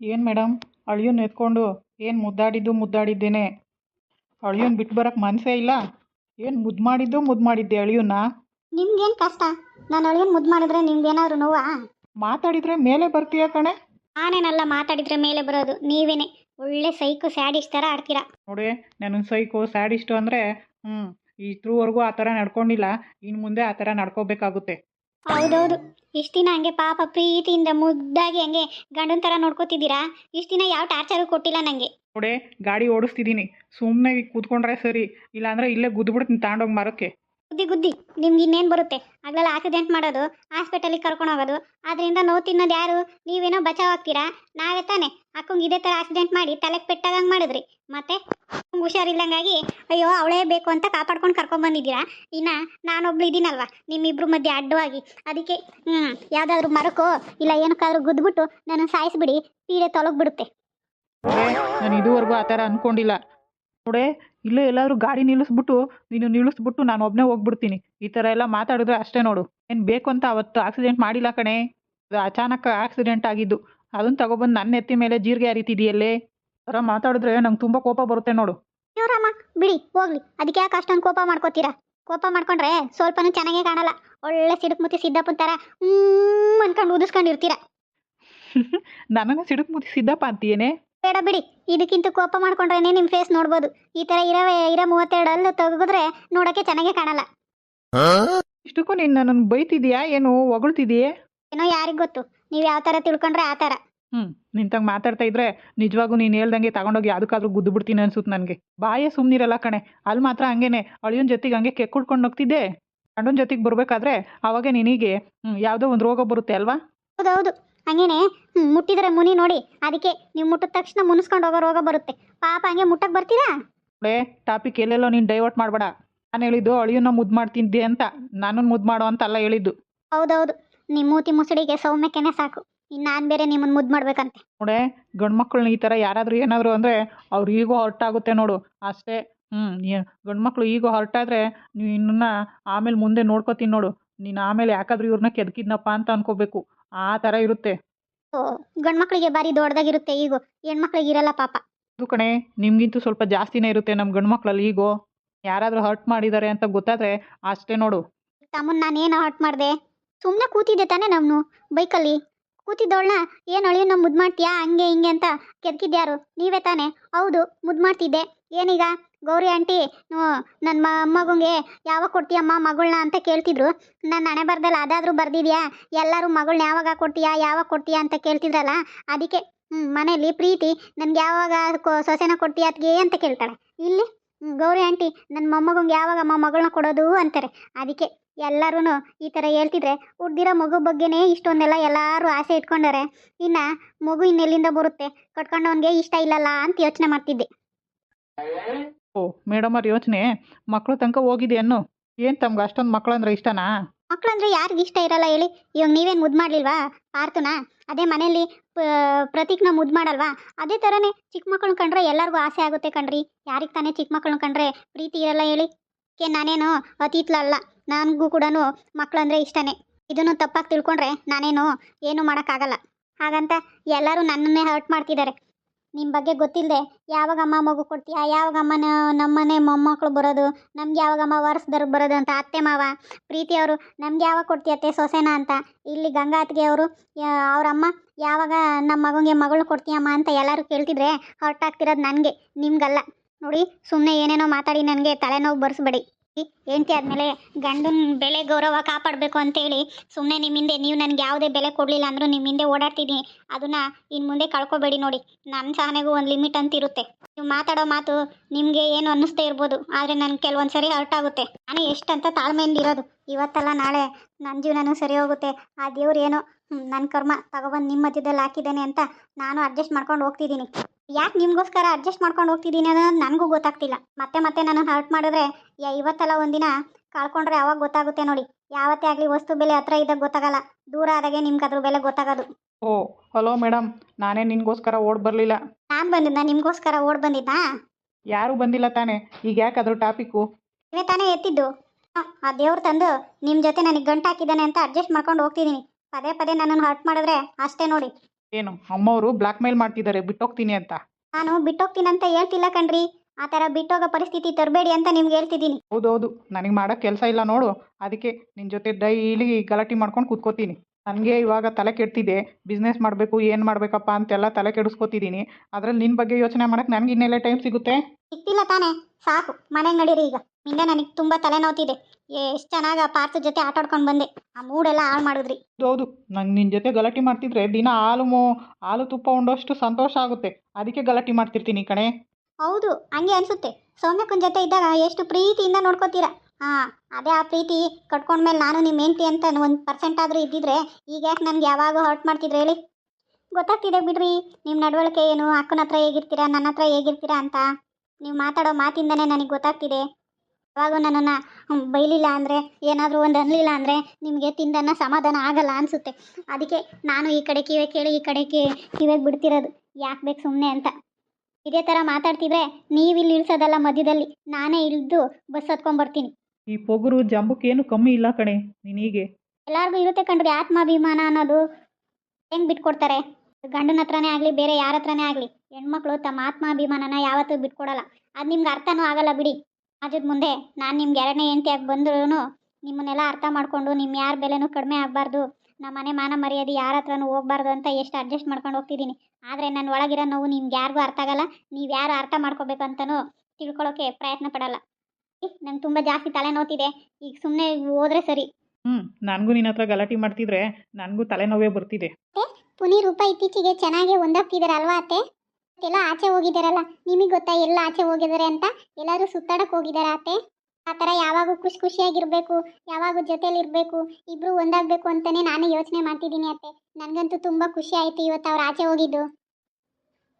ಏನು ಮೇಡಮ್ ಅಳಿಯನ್ ಎತ್ಕೊಂಡು ಏನು ಮುದ್ದಾಡಿದ್ದು ಮುದ್ದಾಡಿದ್ದೇನೆ. ಅಳಿಯನ್ ಬಿಟ್ಟು ಬರೋಕ್ಕೆ ಮನಸ್ಸೇ ಇಲ್ಲ. ಏನು ಮುದ್ದು ಮಾಡಿದ್ದು ಮುದ್ದು ಮಾಡಿದ್ದೆ ಅಳಿಯನ್ನ? ನಿಮ್ಗೇನು ಕಷ್ಟ? ನಾನು ಅಳಿಯನ್ ಮುದ್ದು ಮಾಡಿದ್ರೆ ನಿಮ್ಗೇನಾದ್ರು ನೋವಾ? ಮಾತಾಡಿದ್ರೆ ಮೇಲೆ ಬರ್ತೀಯ ಕಣೆ? ನಾನೇನಲ್ಲ ಮಾತಾಡಿದ್ರೆ ಮೇಲೆ ಬರೋದು. ನೀವೇನೆ ಒಳ್ಳೆ ಸೈಕು ಸ್ಯಾಡಿಸ್ಟ್ ಥರ ಆಡ್ತೀರಾ? ನೋಡಿ ನನ್ನ ಸೈಕು ಸ್ಯಾಡಿಸ್ಟು ಅಂದರೆ ಹ್ಞೂ ಇದ್ರವರೆಗೂ ಆ ಥರ ನಡ್ಕೊಂಡಿಲ್ಲ. ಇನ್ನು ಮುಂದೆ ಆ ಥರ ನಡ್ಕೋಬೇಕಾಗುತ್ತೆ. ಹೌದೌದು. ಇಷ್ಟು ದಿನ ಹಂಗೆ ಪಾಪ ಪ್ರೀತಿಯಿಂದ ಮುದ್ದಾಗಿ ಹಂಗೆ ಗಂಡನ ಥರ ನೋಡ್ಕೋತಿದ್ದೀರಾ? ಇಷ್ಟು ದಿನ ಯಾವ ಟಾರ್ಚರು ಕೊಟ್ಟಿಲ್ಲ ನನಗೆ ನೋಡಿ ಗಾಡಿ ಓಡಿಸ್ತಿದ್ದೀನಿ. ಸುಮ್ಮನೆ ಕೂತ್ಕೊಂಡ್ರೆ ಸರಿ. ಇಲ್ಲಾಂದ್ರೆ ಇಲ್ಲೇ ಗುದ್ದುಬಿಡ್ತೀನಿ ತಗೊಂಡೋಗಿ ಮರಕ್ಕೆ. ಗುದ್ದಿ ಗುದ್ದಿ. ನಿಮ್ಗೆ ಇನ್ನೇನು ಬರುತ್ತೆ? ಆಗ್ಲೆಲ್ಲ ಆಕ್ಸಿಡೆಂಟ್ ಮಾಡೋದು ಹಾಸ್ಪಿಟಲಿಗೆ ಕರ್ಕೊಂಡು ಹೋಗೋದು. ಅದರಿಂದ ನೋವು ತಿನ್ನೋದು ಯಾರು? ನೀವೇನೋ ಬಚಾವ್ ಆಗ್ತೀರಾ? ನಾವೇ ತಾನೆ. ಅಕ್ಕಂಗೆ ಇದೇ ಥರ ಆಕ್ಸಿಡೆಂಟ್ ಮಾಡಿ ತಲೆಗೆ ಪೆಟ್ಟಾಗಂಗೆ ಮಾಡಿದ್ರಿ. ಮತ್ತೆ ಹುಷಾರಿಲ್ಲಂಗಾಗಿ ಅಯ್ಯೋ, ಅವಳೇ ಬೇಕು ಅಂತ ಕಾಪಾಡ್ಕೊಂಡು ಕರ್ಕೊಂಡ್ಬಂದಿದ್ದೀರಾ ಇನ್ನು ನಾನೊಬ್ಳು ಇದ್ದೀನಲ್ವ ನಿಮ್ಮಿಬ್ರು ಮಧ್ಯೆ ಅಡ್ಡವಾಗಿ. ಅದಕ್ಕೆ ಹ್ಞೂ ಯಾವುದಾದ್ರೂ ಮರಕ್ಕೋ ಇಲ್ಲ ಏನಕ್ಕಾದ್ರೂ ಗುದ್ದುಬಿಟ್ಟು ನನ್ನ ಸಾಯಿಸ್ಬಿಡಿ. ಪೀಡೆ ತೊಲಗ್ಬಿಡುತ್ತೆ. ನಾನು ಇದುವರೆಗೂ ಆ ಥರ ಅಂದ್ಕೊಂಡಿಲ್ಲ ನೋಡೆ, ಇಲ್ಲೇ ಎಲ್ಲಾದರೂ ಗಾಡಿ ನಿಲ್ಲಿಸ್ಬಿಟ್ಟು, ನೀನು ನಿಲ್ಲಿಸ್ಬಿಟ್ಟು ನಾನು ಒಬ್ಬನೇ ಹೋಗ್ಬಿಡ್ತೀನಿ. ಈ ಥರ ಎಲ್ಲ ಮಾತಾಡಿದ್ರೆ ಅಷ್ಟೇ ನೋಡು. ಏನು ಬೇಕು ಅಂತ ಅವತ್ತು ಆಕ್ಸಿಡೆಂಟ್ ಮಾಡಿಲ್ಲ ಕಣೆ. ಅದು ಅಚಾನಕ್ ಆಕ್ಸಿಡೆಂಟ್ ಆಗಿದ್ದು. ಅದನ್ನು ತಗೊಬಂದು ನನ್ನ ಎತ್ತಿ ಮೇಲೆ ಜೀರಿಗೆ ಹರಿತಿದೆಯಲ್ಲೇ. ಥರ ಮಾತಾಡಿದ್ರೆ ನಂಗೆ ತುಂಬ ಕೋಪ ಬರುತ್ತೆ ನೋಡು. ಇವರಮ್ಮ ಬಿಡಿ ಹೋಗ್ಲಿ. ಅದಕ್ಕೆ ಯಾಕೆ ಅಷ್ಟೊಂದು ಕೋಪ ಮಾಡ್ಕೋತೀರಾ? ಕೋಪ ಮಾಡ್ಕೊಂಡ್ರೆ ಸ್ವಲ್ಪನೂ ಚೆನ್ನಾಗೇ ಕಾಣಲ್ಲ. ಒಳ್ಳೆ ಸಿಡುಕ್ ಮುತ್ತಿ ಸಿದ್ದಪ್ಪನ ಥರ ಹ್ಮ್ ಅನ್ಕೊಂಡು ಉದಿಸ್ಕೊಂಡಿರ್ತೀರ. ನನಗ ಸಿಡುಕ್ ಮುತ್ತಿ ಸಿದ್ದಪ್ಪ ಅಂತೀಯೇನೆ? ಬೇಡ ಬಿಡಿ ಇದಕ್ಕಿಂತ ಕೋಪ ಮಾಡ್ಕೊಂಡ್ರೇನೆ ನಿಮ್ಮ ಫೇಸ್ ನೋಡ್ಬೋದು. ಈ ತರ ಇರೋ ಇರೋ ಮೂವತ್ತೆರಡಲ್ಲೂ ತೆಗೆದ್ರೆ ನೋಡಕ್ಕೆ ಚೆನ್ನಾಗೇ ಕಾಣಲ್ಲ. ಇಷ್ಟಕ್ಕೂ ನೀನು ನನ್ನ ಬೈತಿದ್ಯಾ? ಏನು ಹೊಗಳ್ತಿದೀಯೇ? ಏನೋ ಯಾರಿಗೆ ಗೊತ್ತು. ನೀವು ಯಾವ ತರ ತಿಳ್ಕೊಂಡ್ರೆ ಆ ಥರ ಹ್ಞೂ ನಿಂತಾಗ ಮಾತಾಡ್ತಾ ಇದ್ರೆ ನಿಜವಾಗೂ ನೀನು ಹೇಳ್ದಂಗೆ ತಗೊಂಡೋಗಿ ಯಾವುದಕ್ಕಾದ್ರೂ ಗುದ್ದು ಬಿಡ್ತೀನಿ ಅನ್ಸುತ್ತೆ ನನಗೆ. ಬಾಯೇ ಸುಮ್ನಿರಲ್ಲ ಕಣೆ. ಅಲ್ಲಿ ಮಾತ್ರ ಹಂಗೇನೆ ಅಳಿಯನ್ ಜೊತೆಗೆ ಹಂಗೆ ಕೆಕ್ಕುಡ್ಕೊಂಡು ಹೋಗ್ತಿದ್ದೆ. ಗಂಡನ ಜೊತೆಗೆ ಬರಬೇಕಾದ್ರೆ ಅವಾಗೆ ನಿನಗೆ ಹ್ಮ್, ಯಾವುದೋ ಒಂದು ರೋಗ ಬರುತ್ತೆ ಅಲ್ವಾ? ಹೌದೌದು. ಹಂಗೇನೆ ಹ್ಮ್, ಮುಟ್ಟಿದ್ರೆ ಮುನಿ ನೋಡಿ. ಅದಕ್ಕೆ ನೀವು ಮುಟ್ಟಿದ ತಕ್ಷಣ ಮುನಿಸ್ಕೊಂಡು ಹೋಗೋ ರೋಗ ಬರುತ್ತೆ. ಪಾಪ ಹಂಗೆ ಮುಟ್ಟಕ್ಕೆ ಬರ್ತೀರಾ? ನೋಡೇ ಟಾಪಿಕ್ ಎಲ್ಲೆಲ್ಲೋ ನೀನು ಡೈವರ್ಟ್ ಮಾಡಬೇಡ. ನಾನು ಹೇಳಿದ್ದು ಅಳಿಯನ್ನ ಮುದ್ದು ಮಾಡ್ತಿದ್ದೆ ಅಂತ. ನಾನು ಮುದ್ದು ಮಾಡೋ ಅಂತ ಅಲ್ಲ ಹೇಳಿದ್ದು. ಹೌದೌದು. ನಿಮ್ಮ ಮೂತಿ ಮುಸುಡಿಗೆ ಸೌಮ್ಯಕ್ಕೆನೆ ಸಾಕು. ಇನ್ನು ನಾನು ಬೇರೆ ನಿಮ್ಮನ್ನು ಮುದ್ದು ಮಾಡ್ಬೇಕಂತೆ. ನೋಡೆ ಗಂಡು ಮಕ್ಕಳನ್ನ ಈ ಥರ ಯಾರಾದರೂ ಏನಾದರೂ ಅಂದರೆ ಅವ್ರ ಹರ್ಟ್ ಹೊರಟಾಗುತ್ತೆ ನೋಡು. ಅಷ್ಟೇ. ಹ್ಞೂ ಗಂಡು ಮಕ್ಕಳು ಈಗೋ ಹೊರಟಾದ್ರೆ ನೀವು ಇನ್ನನ್ನ ಆಮೇಲೆ ಮುಂದೆ ನೋಡ್ಕೋತೀನಿ ನೋಡು. ನೀನು ಆಮೇಲೆ ಯಾಕಾದ್ರೂ ಇವ್ರನ್ನ ಕೆದಕಿದ್ನಪ್ಪ ಅಂತ ಅನ್ಕೋಬೇಕು. ಆ ಥರ ಇರುತ್ತೆ. ಓ ಗಂಡು ಮಕ್ಕಳಿಗೆ ಬಾರಿ ದೊಡ್ಡದಾಗಿರುತ್ತೆ ಈಗ. ಹೆಣ್ಮಕ್ಳಿಗೆ ಇರಲ್ಲ ಪಾಪ. ಅದು ಕಣೆ ನಿಮಗಿಂತೂ ಸ್ವಲ್ಪ ಜಾಸ್ತಿನೇ ಇರುತ್ತೆ ನಮ್ಮ ಗಂಡ್ಮಕ್ಳಲ್ಲಿ ಈಗೋ. ಯಾರಾದರೂ ಹರ್ಟ್ ಮಾಡಿದ್ದಾರೆ ಅಂತ ಗೊತ್ತಾದರೆ ಅಷ್ಟೇ ನೋಡು. ತಮ್ಮನ್ನ ನಾನೇನು ಹರ್ಟ್ ಮಾಡಿದೆ? ಸುಮ್ಮನೆ ಕೂತಿದ್ದೆ ತಾನೇ ನಮ್ಮನು ಬೈಕಲ್ಲಿ? ಕೂತಿದ್ದವಳನ್ನ, ಏನು ಅಳಿಯನ್ನ ಮುದ್ದು ಮಾಡ್ತೀಯಾ? ಹಂಗೆ, ಹಿಂಗೆ ಅಂತ ಕೆದಕಿದ್ಯಾರು ನೀವೇ ತಾನೆ? ಹೌದು ಮುದ್ದು ಮಾಡ್ತಿದ್ದೆ. ಏನೀಗ? ಗೌರಿ ಆಂಟಿ ನನ್ನ ಮೊಮ್ಮಗಂಗೆ ಯಾವಾಗ ಕೊಡ್ತೀಯಮ್ಮ ಮಗಳನ್ನ ಅಂತ ಕೇಳ್ತಿದ್ರು. ನನ್ನ ಹಣೆ ಬರ್ದಲ್ಲ ಅದಾದರೂ ಬರ್ದಿದ್ಯಾ? ಎಲ್ಲರೂ ಮಗಳನ್ನ ಯಾವಾಗ ಕೊಡ್ತೀಯಾ? ಯಾವಾಗ ಕೊಡ್ತೀಯಾ ಅಂತ ಕೇಳ್ತಿದ್ರಲ್ಲ? ಅದಕ್ಕೆ, ಹ್ಞೂ ಮನೇಲಿ ಪ್ರೀತಿ, ನನ್ಗೆ ಯಾವಾಗ ಸೊಸೆನ ಕೊಡ್ತೀಯಾ ಅದಕ್ಕೆ ಅಂತ ಕೇಳ್ತಾಳೆ. ಇಲ್ಲಿ? ಗೌರಿ ಆಂಟಿ ನನ್ನ ಮೊಮ್ಮಗಂಗೆ ಯಾವಾಗಮ್ಮ ಮಗಳನ್ನ ಕೊಡೋದು? ಅಂತಾರೆ. ಅದಕ್ಕೆ ಎಲ್ಲರೂ ಈ ಥರ ಹೇಳ್ತಿದ್ರೆ ಹುಡ್ದಿರೋ ಮಗು ಬಗ್ಗೆನೇ ಇಷ್ಟೊಂದೆಲ್ಲ ಎಲ್ಲರೂ ಆಸೆ ಇಟ್ಕೊಂಡಾರೆ ಇನ್ನು ಮಗು ಇನ್ನೆಲ್ಲಿಂದ ಬರುತ್ತೆ? ಕಟ್ಕೊಂಡವನಿಗೆ ಇಷ್ಟ ಇಲ್ಲಲ್ಲ ಅಂತ ಯೋಚನೆ ಮಾಡ್ತಿದ್ದೆ. ಓ ಮೇಡಮ್ ಅವ್ರ ಯೋಚನೆ ಮಕ್ಕಳು ತನಕ ಹೋಗಿದೆ ಅನ್ನು. ಏನು ತಮ್ಗೆ ಅಷ್ಟೊಂದು ಮಕ್ಕಳಂದ್ರೆ ಇಷ್ಟನಾ? ಮಕ್ಕಳಂದ್ರೆ ಯಾರಿಗೆ ಇಷ್ಟ ಇರಲ್ಲ ಹೇಳಿ. ಇವಾಗ ನೀವೇನು ಮುದ್ದು ಮಾಡಲಿಲ್ವಾ? ಪಾರ್ಥುನ? ಅದೇ ಮನೇಲಿ ಪ್ರತೀಕ್ನ ಮುದ್ದು ಮಾಡಲ್ವಾ? ಅದೇ ಥರನೇ ಚಿಕ್ಕ ಮಕ್ಕಳನ್ನ ಕಂಡ್ರೆ ಎಲ್ಲರಿಗೂ ಆಸೆ ಆಗುತ್ತೆ ಕಣ್ರಿ. ಯಾರಿಗೆ ತಾನೇ ಚಿಕ್ಕ ಮಕ್ಕಳನ್ನ ಕಂಡ್ರೆ ಪ್ರೀತಿ ಇರಲ್ಲ ಹೇಳಿ. ಕೆ ನಾನೇನು ಅತೀತ್ಲಲ್ಲ. ನನಗೂ ಕೂಡ ಮಕ್ಕಳಂದ್ರೆ ಇಷ್ಟನೇ. ಇದನ್ನು ತಪ್ಪಾಗಿ ತಿಳ್ಕೊಂಡ್ರೆ ನಾನೇನು ಏನು ಮಾಡೋಕ್ಕಾಗಲ್ಲ. ಹಾಗಂತ ಎಲ್ಲರೂ ನನ್ನನ್ನೇ ಹರ್ಟ್ ಮಾಡ್ತಿದ್ದಾರೆ. ನಿಮ್ಮ ಬಗ್ಗೆ ಗೊತ್ತಿಲ್ಲದೆ ಯಾವಾಗ ಅಮ್ಮ ಮಗು ಕೊಡ್ತೀಯಾ? ಯಾವಾಗಮ್ಮ ನಮ್ಮನೆ ಮೊಮ್ಮಕ್ಕಳು ಬರೋದು? ನಮ್ಗೆ ಯಾವಾಗಮ್ಮ ವರ್ಷದವ್ರು ಬರೋದು ಅಂತ ಅತ್ತೆ, ಮಾವ? ಪ್ರೀತಿಯವರು ನಮ್ಗೆ ಯಾವಾಗ ಕೊಡ್ತೀಯತ್ತೆ ಸೊಸೆನ ಅಂತ? ಇಲ್ಲಿ ಗಂಗಾ ಅತ್ತಿಗೆ ಅವರು ಅವರಮ್ಮ ಯಾವಾಗ ನಮ್ಮ ಮಗನಿಗೆ ಮಗಳು ಕೊಡ್ತೀಯಮ್ಮ ಅಂತ ಎಲ್ಲರೂ ಕೇಳ್ತಿದ್ರೆ ಹರ್ಟ್ ಆಗ್ತಿರೋದು ನನಗೆ, ನಿಮಗಲ್ಲ. ನೋಡಿ ಸುಮ್ಮನೆ ಏನೇನೋ ಮಾತಾಡಿ ನನಗೆ ತಲೆನೋವು ಬರ್ಸ್ಬೇಡಿ. ಹೆಂಡ್ತಿ ಆದ್ಮೇಲೆ ಗಂಡನ ಬೆಲೆ ಗೌರವ ಕಾಪಾಡಬೇಕು ಅಂತೇಳಿ ಸುಮ್ಮನೆ ನಿಮ್ಮ ಹಿಂದೆ ನೀವು ನನಗೆ ಯಾವುದೇ ಬೆಲೆ ಕೊಡಲಿಲ್ಲ ಅಂದರೂ ನಿಮ್ಮ ಹಿಂದೆ ಓಡಾಡ್ತಿದೀನಿ ಅದನ್ನು ಇನ್ನು ಮುಂದೆ ಕಳ್ಕೊಬೇಡಿ ನೋಡಿ. ನನ್ನ ಸಹನೆಗೂ ಒಂದು ಲಿಮಿಟ್ ಅಂತ ಇರುತ್ತೆ. ನೀವು ಮಾತಾಡೋ ಮಾತು ನಿಮಗೆ ಏನು ಅನ್ನಿಸ್ತೇ ಇರ್ಬೋದು. ಆದರೆ ನನಗೆ ಕೆಲವೊಂದು ಸರಿ ಹರ್ಟ್ ಆಗುತ್ತೆ. ನಾನು ಎಷ್ಟಂತ ತಾಳ್ಮೆಯಿಂದ ಇರೋದು. ಇವತ್ತಲ್ಲ ನಾಳೆ ನನ್ನ ಜೀವನನೂ ಸರಿ ಹೋಗುತ್ತೆ. ಆ ದೇವ್ರು ಏನೋ ನನ್ನ ಕರ್ಮ ತಗೊಬಂದು ನಿಮ್ಮ ಮಧ್ಯದಲ್ಲಿ ಹಾಕಿದ್ದಾನೆ ಅಂತ ನಾನು ಅಡ್ಜಸ್ಟ್ ಮಾಡ್ಕೊಂಡು ಹೋಗ್ತಿದ್ದೀನಿ. ಯಾಕೆ ನಿಮಗೋಸ್ಕರ ಅಡ್ಜಸ್ಟ್ ಮಾಡ್ಕೊಂಡು ಹೋಗ್ತಿದ್ದೀನಿ ಅನ್ನೋದು ನನಗೂ ಗೊತ್ತಾಗ್ತಿಲ್ಲ. ಮತ್ತೆ ಮತ್ತೆ ನಾನು ಹರ್ಟ್ ಮಾಡಿದ್ರೆ ಯಾ ಇವತ್ತಲ್ಲ ಒಂದಿನ ಕಳ್ಕೊಂಡ್ರೆ ಅವಾಗ ಗೊತ್ತಾಗುತ್ತೆ ನೋಡಿ. ಯಾವತ್ತೇ ಆಗಲಿ ವಸ್ತು ಬೆಲೆ ಹತ್ರ ಇದ್ದಾಗ ಗೊತ್ತಾಗಲ್ಲ. ದೂರ ಆದಾಗೆ ನಿಮ್ಗೆ ಅದ್ರ ಬೆಲೆ ಗೊತ್ತಾಗೋದು. ಓ ಹಲೋ ಮೇಡಮ್ ನಾನೇ ನಿನ್ಗೋಸ್ಕರ ಓಡ್ ಬರಲಿಲ್ಲ. ನಾನು ಬಂದಿದ್ದ ನಿಮಗೋಸ್ಕರ ಓಡ್ ಬಂದಿದ್ದಾ ಯಾರು ಬಂದಿಲ್ಲ ತಾನೇ. ಈಗ ಯಾಕೆ ಅದ್ರ ಟಾಪಿಕ್ಕು? ನೀವೇ ತಾನೇ ಎತ್ತಿದ್ದು? ಆ, ಆ ದೇವ್ರು ತಂದು ನಿಮ್ಮ ಜೊತೆ ನನಗೆ ಗಂಟು ಹಾಕಿದ್ದಾನೆ ಅಂತ ಅಡ್ಜಸ್ಟ್ ಮಾಡ್ಕೊಂಡು ಹೋಗ್ತಿದ್ದೀನಿ ಪದೇ ಪದೇ ನನ್ನನ್ನು ಹರ್ಟ್ ಮಾಡಿದ್ರೆ ಅಷ್ಟೇ ನೋಡಿ. ಏನು? ಅಮ್ಮವರು ಬ್ಲ್ಯಾಕ್ ಮೇಲ್ ಮಾಡ್ತಿದ್ದಾರೆ ಬಿಟ್ಟೋಗ್ತೀನಿ ಅಂತ. ನಾನು ಬಿಟ್ಟೋಗ್ತೀನಿ ಅಂತ ಹೇಳ್ತಿಲ್ಲ ಕಣ್ರಿ. ಆ ಥರ ಬಿಟ್ಟೋಗೋ ಪರಿಸ್ಥಿತಿ ತರಬೇಡಿ ಅಂತ ನಿಮ್ಗೆ ಹೇಳ್ತಿದ್ದೀನಿ. ಹೌದೌದು ನನಗೆ ಮಾಡೋ ಕೆಲಸ ಇಲ್ಲ ನೋಡು. ಅದಕ್ಕೆ ನಿನ್ನ ಜೊತೆ ಡೈಲಿ ಗಲಾಟೆ ಮಾಡ್ಕೊಂಡು ಕೂತ್ಕೋತೀನಿ. ನನಗೆ ಇವಾಗ ತಲೆ ಕೆಡ್ತಿದೆ ಬಿಸ್ನೆಸ್ ಮಾಡಬೇಕು ಏನು ಮಾಡಬೇಕಪ್ಪ ಅಂತೆಲ್ಲ ತಲೆ ಕೆಡಿಸ್ಕೊತಿದ್ದೀನಿ ಅದ್ರಲ್ಲಿ ನಿನ್ನ ಬಗ್ಗೆ ಯೋಚನೆ ಮಾಡಕ್ಕೆ ನನಗೆ ಇನ್ನೆಲ್ಲ ಟೈಮ್ ಸಿಗುತ್ತೆ? ಸಿಕ್ತಿಲ್ಲ ತಾನೆ ಸಾಕು. ಮನೆಗೆ ನಡೀರಿ ಈಗ. ನಿನ್ನೆ ನನಗೆ ತುಂಬ ತಲೆನೋವ್ತಿದೆ ಎಷ್ಟು ಚೆನ್ನಾಗಿ ಆ ಪಾರ್ಥ ಜೊತೆ ಆಟ ಆಡ್ಕೊಂಡು ಬಂದೆ. ಆ ಮೂಡೆಲ್ಲ ಹಾಳು ಮಾಡಿದ್ರಿ. ಹೌದು ನಂಗೆ ನಿನ್ನ ಜೊತೆ ಗಲಾಟೆ ಮಾಡ್ತಿದ್ರೆ ದಿನ ಹಾಲು ಮೋ ಹಾಲು ತುಪ್ಪ ಉಂಡೋಷ್ಟು ಸಂತೋಷ ಆಗುತ್ತೆ. ಅದಕ್ಕೆ ಗಲಾಟೆ ಮಾಡ್ತಿರ್ತೀನಿ ಕಣೆ. ಹೌದು ಹಂಗೆ ಅನಿಸುತ್ತೆ. ಸೌಮ್ಯಕ್ಕನ ಜೊತೆ ಇದ್ದಾಗ ಎಷ್ಟು ಪ್ರೀತಿಯಿಂದ ನೋಡ್ಕೋತೀರಾ. ಹಾಂ, ಅದೇ ಆ ಪ್ರೀತಿ ಕಟ್ಕೊಂಡ್ಮೇಲೆ ನಾನು ನಿಮ್ಮ ಹೆಂಡತಿ ಅಂತ ಒಂದು ಪರ್ಸೆಂಟ್ ಆದರೂ ಇದ್ದಿದ್ರೆ ಈಗ ಯಾಕೆ ನನಗೆ ಯಾವಾಗ ಹರ್ಟ್ ಮಾಡ್ತಿದ್ರೆ ಹೇಳಿ? ಗೊತ್ತಾಗ್ತಿದೆ ಬಿಡ್ರಿ ನಿಮ್ಮ ನಡವಳಿಕೆ ಏನು? ಅಕ್ಕನ ಹತ್ರ ಹೇಗಿರ್ತೀರಾ? ನನ್ನ ಹತ್ರ ಹೇಗಿರ್ತೀರಾ ಅಂತ. ನೀವು ಮಾತಾಡೋ ಮಾತಿಂದನೇ ನನಗೆ ಗೊತ್ತಾಗ್ತಿದೆ. ಯಾವಾಗ ನನ್ನನ್ನು ಬೈಲಿಲ್ಲ ಅಂದರೆ, ಏನಾದರೂ ಒಂದು ಅನ್ನಲಿಲ್ಲ ಅಂದರೆ ನಿಮಗೆ ತಿಂದನ್ನ ಸಮಾಧಾನ ಆಗಲ್ಲ ಅನಿಸುತ್ತೆ. ಅದಕ್ಕೆ ನಾನು ಈ ಕಡೆ ಕಿವೆ ಕೇಳಿ, ಈ ಕಡೆ ಕಿ ಕಿವೆಗೆ ಬಿಡ್ತಿರೋದು. ಯಾಕೆ ಬೇಕು ಸುಮ್ಮನೆ ಅಂತ. ಇದೇ ಥರ ಮಾತಾಡ್ತಿದ್ರೆ ನೀವು ಇಲ್ಲಿ ಇಳಿಸೋದಲ್ಲ ಮಧ್ಯದಲ್ಲಿ. ನಾನೇ ಇಳಿದು ಬಸ್ ಹತ್ಕೊಂಡ್ಬರ್ತೀನಿ ಈ ಪೊಗರು ಜಂಬುಕೇನು ಕಮ್ಮಿ ಇಲ್ಲ ಕಣೆ ನಿನಗೆ ಎಲ್ಲರಿಗೂ ಇರುತ್ತೆ ಕಣ್ರಿ, ಆತ್ಮಾಭಿಮಾನ ಅನ್ನೋದು ಹೆಂಗ್ ಬಿಟ್ಕೊಡ್ತಾರೆ? ಗಂಡನ ಹತ್ರನೇ ಆಗಲಿ, ಬೇರೆ ಯಾರ ಹತ್ರನೇ ಆಗಲಿ, ಹೆಣ್ಮಕ್ಳು ತಮ್ಮ ಆತ್ಮಾಭಿಮಾನನ ಯಾವತ್ತೂ ಬಿಟ್ಕೊಡಲ್ಲ. ಅದು ನಿಮ್ಗೆ ಅರ್ಥನೂ ಆಗಲ್ಲ ಬಿಡಿ. ಅದ್ರ ಮುಂದೆ ನಾನು ನಿಮ್ಗೆ ಎರಡನೇ ಹೆಂಡತಿಯಾಗಿ ಬಂದ್ರೂ ನಿಮ್ಮನ್ನೆಲ್ಲ ಅರ್ಥ ಮಾಡಿಕೊಂಡು ನಿಮ್ಮ ಯಾರ ಬೆಲೆನೂ ಕಡಿಮೆ ಆಗಬಾರ್ದು. ನಮ್ಮ ಮನೆ ಮಾನ ಮರ್ಯಾದೆ ಯಾರ ಹತ್ರನೂ ಹೋಗ್ಬಾರ್ದು ಅಂತ ಎಷ್ಟು ಅಡ್ಜಸ್ಟ್ ಮಾಡ್ಕೊಂಡು ಹೋಗ್ತಿದ್ದೀನಿ. ಆದರೆ ನನ್ನ ಒಳಗಿರೋ ನೋವು ನಿಮ್ಗೆ ಯಾರಿಗೂ ಅರ್ಥ ಆಗಲ್ಲ, ನೀವು ಯಾರು ಅರ್ಥ ಮಾಡ್ಕೋಬೇಕಂತನೂ ತಿಳ್ಕೊಳ್ಳೋಕೆ ಪ್ರಯತ್ನ ಪಡಲ್ಲ. ನಂಗೆ ತುಂಬಾ ಜಾಸ್ತಿ ತಲೆನೋತಿದೆ ಈಗ ಸುಮ್ಮನೆ ಹೋದ್ರೆ ಸರಿ. ಹ್ಮ್ ನನಗೂ ನಿನ್ನ ಹತ್ರ ಗಲಾಟೆ ಮಾಡ್ತಿದ್ರೆ ನನಗೂ ತಲೆನೋವೇ ಬರ್ತಿದೆ. ಪುನಿ ರೂಪ ಇತ್ತೀಚೆಗೆ ಚೆನ್ನಾಗಿ ಒಂದಾಗ್ತಿದಾರಲ್ವಾ ಅತ್ತೆ? ಎಲ್ಲ ಆಚೆ ಹೋಗಿದಾರಲ್ಲ ನಿಮಗೆ ಗೊತ್ತಾ ಎಲ್ಲ ಆಚೆ ಹೋಗಿದಾರೆ ಅಂತ? ಎಲ್ಲರೂ ಸುತ್ತಾಡಕ್ಕೆ ಹೋಗಿದಾರ ಅತ್ತೆ? ಆ ಥರ ಯಾವಾಗೂ ಖುಷಿ ಖುಷಿಯಾಗಿರಬೇಕು ಯಾವಾಗೂ ಜೊತೇಲಿ ಇರಬೇಕು ಇಬ್ರು ಒಂದಾಗಬೇಕು ಅಂತಲೇ ನಾನು ಯೋಚನೆ ಮಾಡ್ತಿದ್ದೀನಿ ಅತ್ತೆ. ನನಗಂತೂ ತುಂಬ ಖುಷಿ ಆಯಿತು ಇವತ್ತು ಅವ್ರು ಆಚೆ ಹೋಗಿದ್ದು.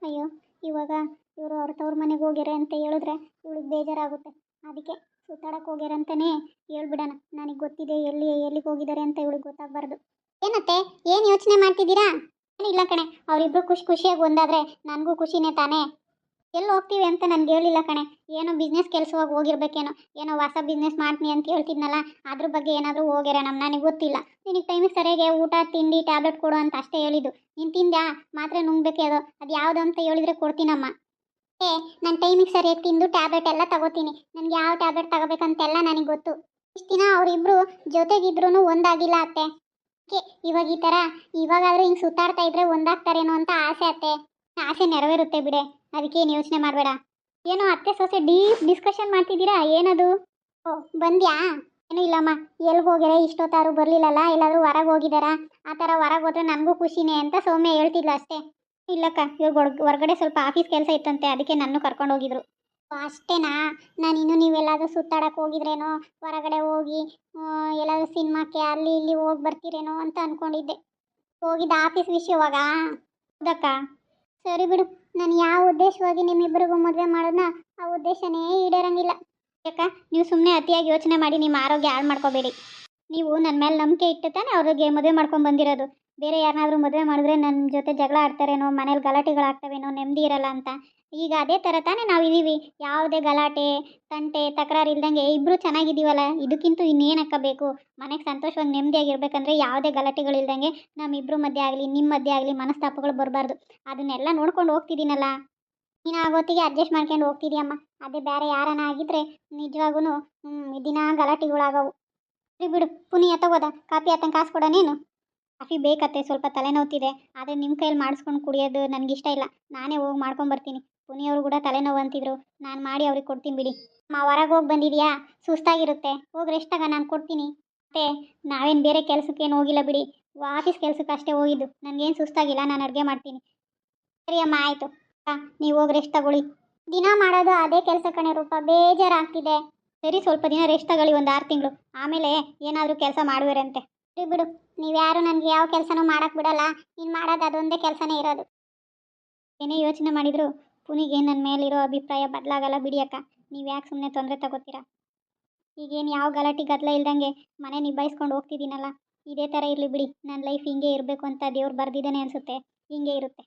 ಅಯ್ಯೋ ಇವಾಗ ಇವರು ಅವ್ರ ತವ್ರ ಮನೆಗೆ ಹೋಗ್ಯಾರೆ ಅಂತ ಹೇಳಿದ್ರೆ ಇವಳಿಗೆ ಬೇಜಾರಾಗುತ್ತೆ. ಅದಕ್ಕೆ ಸುತ್ತಾಡಕ್ಕೆ ಅಂತಾನೆ ಹೇಳ್ಬಿಡೋಣ. ನನಗೆ ಗೊತ್ತಿದೆ ಎಲ್ಲಿ, ಎಲ್ಲಿಗೆ ಹೋಗಿದ್ದಾರೆ ಅಂತ ಇವಳಿಗೆ ಗೊತ್ತಾಗಬಾರ್ದು. ಏನತ್ತೆ, ಏನು ಯೋಚನೆ ಮಾಡ್ತಿದ್ದೀರಾ? ಏನಿಲ್ಲ ಕಣೆ, ಅವರಿಬ್ರು ಖುಷಿ ಖುಷಿಯಾಗಿ ಒಂದಾದ್ರೆ ನನಗೂ ಖುಷಿನೇ ತಾನೇ. ಎಲ್ಲಿ ಹೋಗ್ತೀವಿ ಅಂತ ನನಗೆ ಹೇಳಿಲ್ಲ ಕಣೆ. ಏನೋ ಬಿಸ್ನೆಸ್ ಕೆಲಸವಾಗಿ ಹೋಗಿರ್ಬೇಕೇನೋ, ಏನೋ ಹೊಸ ಬಿಸ್ನೆಸ್ ಮಾಡ್ತೀನಿ ಅಂತ ಹೇಳ್ತಿದ್ನಲ್ಲ, ಅದ್ರ ಬಗ್ಗೆ ಏನಾದರೂ ಹೋಗ್ಯಾರ ನಮ್ಮ ನನಗೆ ಗೊತ್ತಿಲ್ಲ. ನಿನಗೆ ಟೈಮಿಗೆ ಸರಿಯಾಗಿ ಊಟ, ತಿಂಡಿ ಟ್ಯಾಬ್ಲೆಟ್ ಕೊಡು ಅಂತ ಅಷ್ಟೇ ಹೇಳಿದ್ದು. ನೀನು ತಿಂದ್ಯಾ? ಮಾತ್ರೆ ನುಂಗ್ಬೇಕೆ ಅದು. ಅದು ಯಾವುದು ಅಂತ ಹೇಳಿದ್ರೆ ಕೊಡ್ತೀನಮ್ಮ. ಏ, ನಾನು ಟೈಮಿಗೆ ಸರಿಯಾಗಿ ತಿಂದು ಟ್ಯಾಬ್ಲೆಟ್ ಎಲ್ಲ ತಗೋತೀನಿ. ನನಗೆ ಯಾವ ಟ್ಯಾಬ್ಲೆಟ್ ತಗೋಬೇಕಂತೆಲ್ಲ ನನಗೆ ಗೊತ್ತು. ಇಷ್ಟು ದಿನ ಅವರಿಬ್ರು ಜೊತೆಗಿದ್ರೂ ಒಂದಾಗಿಲ್ಲ ಅತ್ತೆ. ಓಕೆ ಇವಾಗ ಈ ಥರ ಇವಾಗಾದರೂ ಹಿಂಗೆ ಸುತ್ತಾಡ್ತಾ ಇದ್ರೆ ಒಂದಾಗ್ತಾರೇನೋ ಅಂತ ಆಸೆ ಅತ್ತೆ. ಆಸೆ ನೆರವೇರುತ್ತೆ ಬಿಡೆ. ಅದಕ್ಕೆ ಏನು ಯೋಚನೆ ಮಾಡಬೇಡ. ಏನೋ ಅತ್ತೆ ಸೊಸೆ ಡೀಪ್ ಡಿಸ್ಕಷನ್ ಮಾಡ್ತಿದ್ದೀರಾ? ಏನದು? ಓ, ಬಂದ್ಯಾ? ಏನೂ ಇಲ್ಲಮ್ಮ. ಎಲ್ಲಿ ಹೋಗ್ಯಾರ? ಇಷ್ಟೊತ್ತಾರು ಬರಲಿಲ್ಲಲ್ಲ? ಎಲ್ಲಾದರೂ ಹೊರಗೆ ಹೋಗಿದ್ದಾರಾ? ಆ ಥರ ಹೊರಗೆ ಹೋದ್ರೆ ನನಗೂ ಖುಷಿನೇ ಅಂತ ಸೌಮ್ಯ ಹೇಳ್ತಿದ್ಲು ಅಷ್ಟೇ. ಇಲ್ಲಕ್ಕ ಇವಾಗ ಹೊರಗಡೆ ಸ್ವಲ್ಪ ಆಫೀಸ್ ಕೆಲಸ ಇತ್ತಂತೆ ಅದಕ್ಕೆ ನನ್ನ ಕರ್ಕೊಂಡು ಹೋಗಿದ್ರು. ಅಷ್ಟೇನಾ? ನಾನು ಇನ್ನೂ ನೀವೆಲ್ಲಾದರೂ ಸುತ್ತಾಡಕ್ಕೆ ಹೋಗಿದ್ರೇನೋ ಹೊರಗಡೆ ಹೋಗಿ ಎಲ್ಲಾದರೂ ಸಿನಿಮಾಕ್ಕೆ ಅಲ್ಲಿ ಇಲ್ಲಿ ಹೋಗಿ ಬರ್ತೀರೇನೋ ಅಂತ ಅಂದ್ಕೊಂಡಿದ್ದೆ ಹೋಗಿದ್ದ ಆಫೀಸ್ ವಿಷಯವಾಗ ಹೌದಕ್ಕ. ಸರಿ ಬಿಡು ನಾನು ಯಾವ ಉದ್ದೇಶವಾಗಿ ನಿಮ್ಮಿಬ್ಬರಿಗೂ ಮದುವೆ ಮಾಡೋದನ್ನ ಆ ಉದ್ದೇಶನೇ ಈಡೇರಂಗಿಲ್ಲ. ಯಾಕ ನೀವು ಸುಮ್ಮನೆ ಅತಿಯಾಗಿ ಯೋಚನೆ ಮಾಡಿ ನಿಮ್ಮ ಆರೋಗ್ಯ ಹಾಳು ಮಾಡ್ಕೋಬೇಡಿ. ನೀವು ನನ್ನ ಮೇಲೆ ನಂಬಿಕೆ ಇಟ್ಟು ತಾನೆ ಅವ್ರಿಗೆ ಮದುವೆ ಮಾಡ್ಕೊಂಡು ಬಂದಿರೋದು. ಬೇರೆ ಯಾರನ್ನಾದ್ರೂ ಮದುವೆ ಮಾಡಿದ್ರೆ ನನ್ನ ಜೊತೆ ಜಗಳ ಆಡ್ತಾರೇನೋ, ಮನೇಲಿ ಗಲಾಟೆಗಳಾಗ್ತವೇನೋ ನೆಮ್ಮದಿ ಇರಲ್ಲ ಅಂತ. ಈಗ ಅದೇ ಥರ ತಾನೇ ನಾವು ಇದೀವಿ. ಯಾವುದೇ ಗಲಾಟೆ, ತಂಟೆ, ತಕರಾರು ಇಲ್ದಂಗೆ ಇಬ್ಬರು ಚೆನ್ನಾಗಿದ್ದೀವಲ್ಲ, ಇದಕ್ಕಿಂತ ಇನ್ನೇನಕ್ಕ ಬೇಕು? ಮನೆಗೆ ಸಂತೋಷವಾಗಿ ನೆಮ್ಮದಿಯಾಗಿರ್ಬೇಕಂದ್ರೆ ಯಾವುದೇ ಗಲಾಟೆಗಳಿಲ್ದಂಗೆ ನಮ್ಮಿಬ್ಬರು ಮಧ್ಯೆ ಆಗಲಿ ನಿಮ್ಮ ಮಧ್ಯೆ ಆಗಲಿ ಮನಸ್ತಾಪಗಳು ಬರಬಾರ್ದು. ಅದನ್ನೆಲ್ಲ ನೋಡ್ಕೊಂಡು ಹೋಗ್ತಿದ್ದೀನಲ್ಲ? ನೀನು ಆಗೋತ್ತಿಗೆ ಅಡ್ಜಸ್ಟ್ ಮಾಡ್ಕೊಂಡು ಹೋಗ್ತಿದ್ಯಮ್ಮ. ಅದೇ ಬೇರೆ ಯಾರನ ಆಗಿದ್ರೆ ನಿಜವಾಗೂ ದಿನ ಗಲಾಟೆಗಳಾಗವು. ಬಿಡು ಪುನಿ ಕಾಫಿ ಆತಂಗೆ ಕಾಸು ಕೊಡ ನೀನು. ಕಾಫಿ ಬೇಕತ್ತೆ, ಸ್ವಲ್ಪ ತಲೆನೋವ್ತಿದೆ. ಆದರೆ ನಿಮ್ಮ ಕೈಯಲ್ಲಿ ಮಾಡಿಸ್ಕೊಂಡು ಕುಡಿಯೋದು ನನಗಿಷ್ಟ ಇಲ್ಲ. ನಾನೇ ಹೋಗಿ ಮಾಡ್ಕೊಂಬರ್ತೀನಿ. ಪುನಿಯವರು ಕೂಡ ತಲೆನೋವು ಅಂತಿದ್ರು. ನಾನು ಮಾಡಿ ಅವ್ರಿಗೆ ಕೊಡ್ತೀನಿ ಬಿಡಿ. ಮಾ ಹೊರಗೆ ಹೋಗಿ ಬಂದಿದ್ಯಾ? ಸುಸ್ತಾಗಿರುತ್ತೆ. ಹೋಗಿ ರೆಸ್ಟ್ ಆಗ ನಾನು ಕೊಡ್ತೀನಿ. ಮತ್ತೆ ನಾವೇನು ಬೇರೆ ಕೆಲಸಕ್ಕೇನು ಹೋಗಿಲ್ಲ ಬಿಡಿ. ಆಫೀಸ್ ಕೆಲಸಕ್ಕೆ ಅಷ್ಟೇ ಹೋಗಿದ್ದು. ನನಗೇನು ಸುಸ್ತಾಗಿಲ್ಲ, ನಾನು ಅಡುಗೆ ಮಾಡ್ತೀನಿ. ಸರಿ ಅಮ್ಮ, ಆಯಿತು. ನೀವು ಹೋಗಿ ರೆಸ್ಟ್ ತಗೊಳ್ಳಿ. ದಿನ ಮಾಡೋದು ಅದೇ ಕೆಲಸ ಕಣೆ ರೂಪ. ಬೇಜಾರಾಗ್ತಿದೆ. ಸರಿ, ಸ್ವಲ್ಪ ದಿನ ರೆಸ್ಟ್ ತಗೊಳ್ಳಿ, ಒಂದು ಆರು ತಿಂಗಳು. ಆಮೇಲೆ ಏನಾದರೂ ಕೆಲಸ ಮಾಡುವಿರಂತೆ. ಸರಿ ಬಿಡು. ನೀವ್ಯಾರು ನನಗೆ ಯಾವ ಕೆಲಸನೂ ಮಾಡಕ್ಕೆ ಬಿಡಲ್ಲ. ನೀನು ಮಾಡೋದು ಅದೊಂದೇ ಕೆಲಸನೇ ಇರೋದು. ಏನೇ ಯೋಚನೆ ಮಾಡಿದ್ರು ಪುನಿಗೆ ನನ್ನ ಮೇಲಿರೋ ಅಭಿಪ್ರಾಯ ಬದಲಾಗಲ್ಲ ಬಿಡಿಯಕ್ಕ ನೀವು ಯಾಕೆ ಸುಮ್ಮನೆ ತೊಂದರೆ ತಗೋತೀರಾ? ಈಗೇನು ಯಾವ ಗಲಾಟೆ ಗದ್ದಲ ಇಲ್ದಂಗೆ ಮನೆ ನಿಭಾಯಿಸ್ಕೊಂಡು ಹೋಗ್ತಿದ್ದೀನಲ್ಲ ಇದೇ ಥರ ಇರಲಿ ಬಿಡಿ. ನನ್ನ ಲೈಫ್ ಹಿಂಗೆ ಇರಬೇಕು ಅಂತ ದೇವ್ರು ಬರ್ದಿದ್ದಾನೆ ಅನಿಸುತ್ತೆ. ಹಿಂಗೆ ಇರುತ್ತೆ.